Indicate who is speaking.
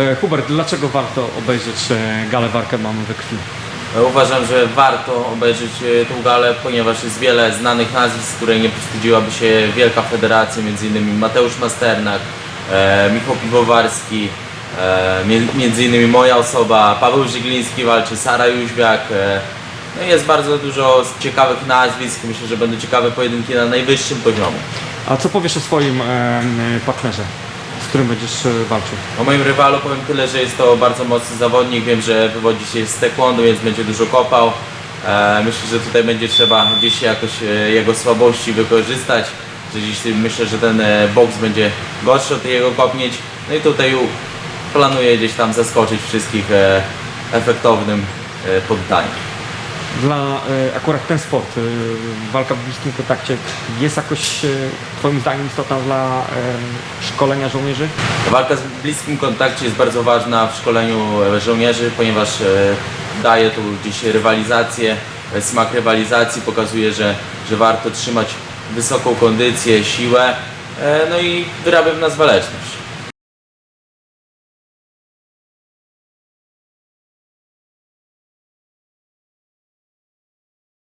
Speaker 1: E, Hubert, dlaczego warto obejrzeć e, galę walkę mamy we krwi?
Speaker 2: Uważam, że warto obejrzeć e, tą galę, ponieważ jest wiele znanych nazwisk, której nie powstydziłaby się wielka federacja, m.in. Mateusz Masternak, e, Michał Piwowarski, e, między innymi moja osoba, Paweł Żygliński walczy, Sara Jóźwiak. E, no jest bardzo dużo ciekawych nazwisk, myślę, że będą ciekawe pojedynki na najwyższym poziomie.
Speaker 1: A co powiesz o swoim e, partnerze, którym będziesz e, walczył?
Speaker 2: O moim rywalu powiem tyle, że jest to bardzo mocny zawodnik. Wiem, że wywodzi się z taekwondo, więc będzie dużo kopał. E, myślę, że tutaj będzie trzeba gdzieś jakoś e, jego słabości wykorzystać. Że dziś myślę, że ten boks będzie gorszy od jego kopnięć. No i tutaj planuję gdzieś tam zaskoczyć wszystkich efektownym poddaniem.
Speaker 1: Dla e, akurat ten sport, e, walka w bliskim kontakcie jest jakoś e, twoim zdaniem istotna dla szkolenia żołnierzy?
Speaker 2: Walka w bliskim kontakcie jest bardzo ważna w szkoleniu żołnierzy, ponieważ daje tu gdzieś rywalizację, smak rywalizacji, pokazuje, że, że warto trzymać wysoką kondycję, siłę, no i wyrabia w nas waleczność.